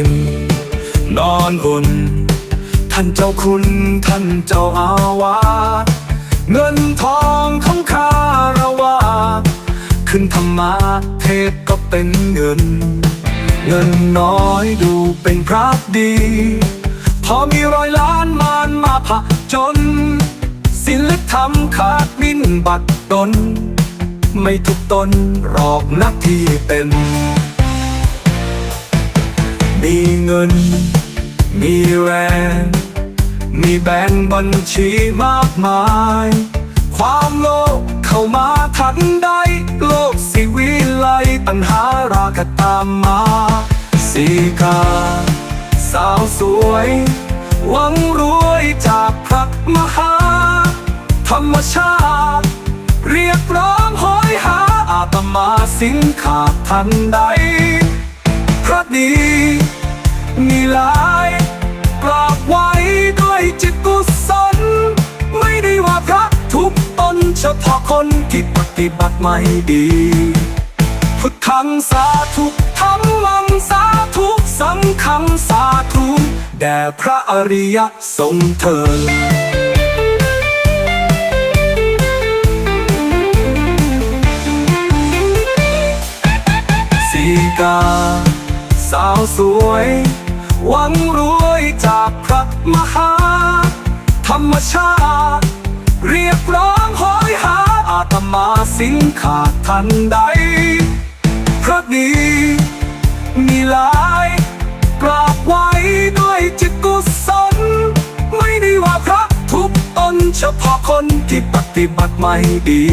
อนอุ่น ท่านเจ้าคุณท่านเจ้าอาวาสเงินทองของข้าราวาขึ้นธรรมาเทศก็เป็นเงิน เงินน้อยดูเป็นพระดี พอมีร้อยล้านมานมาผะจน ศิลธรรมขาดมินบัดดนไม่ทุกตนหรอกนักที่เป็น มีเงิน มีแรง มีแบงบัญชีมากมาย ความโลภเข้ามาทันใด โลกสิวิไลปัญหาราคะตามมาสีกา สาวสวย หวังรวยจากพระมหา ธรรมชาติ เรียกร้องหอยหาอาตมาสินขาดทันใด คนที่ปฏิบัติไม่ดี พุทธังสาธุธรรมังสาธุสังฆังสาธุแด่พระอริยสงฆ์เถิดสีกาสาวสวย หวังรวยจากพระมหา ธรรมชาติ เรียกร้องหอยหา อาตมาสินขาดทันใดพระดี มีหลายกราบไว้ด้วยจิตกุศลไม่ได้ว่าพระทุกตนเฉพาะคนที่ปฏิบัติไม่ดี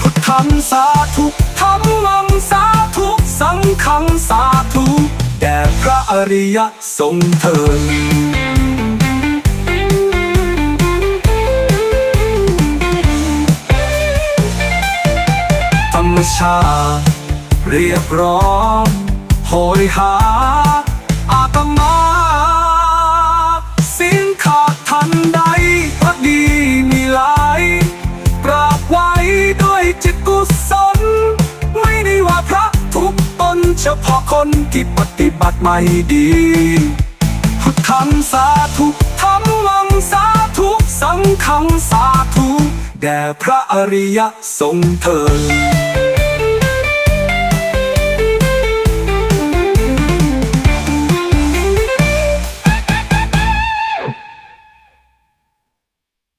พุทธังสาธุธรรมังสาธุสังฆังสาธุแด่พระอริยสงฆ์เถิด ธรรมชา เรียกร้องโหยหา อาตมาสิ้นขาดทันใดพระดีมีหลายกราบไว้ด้วยจิตกุศล ไม่ได้ว่าพระทุกตนเฉพาะคนที่ปฏิบัติไม่ดี พุทธังสาธุธรรมังสาธุสังฆังสาธุแด่พระอริยสงฆ์เถิด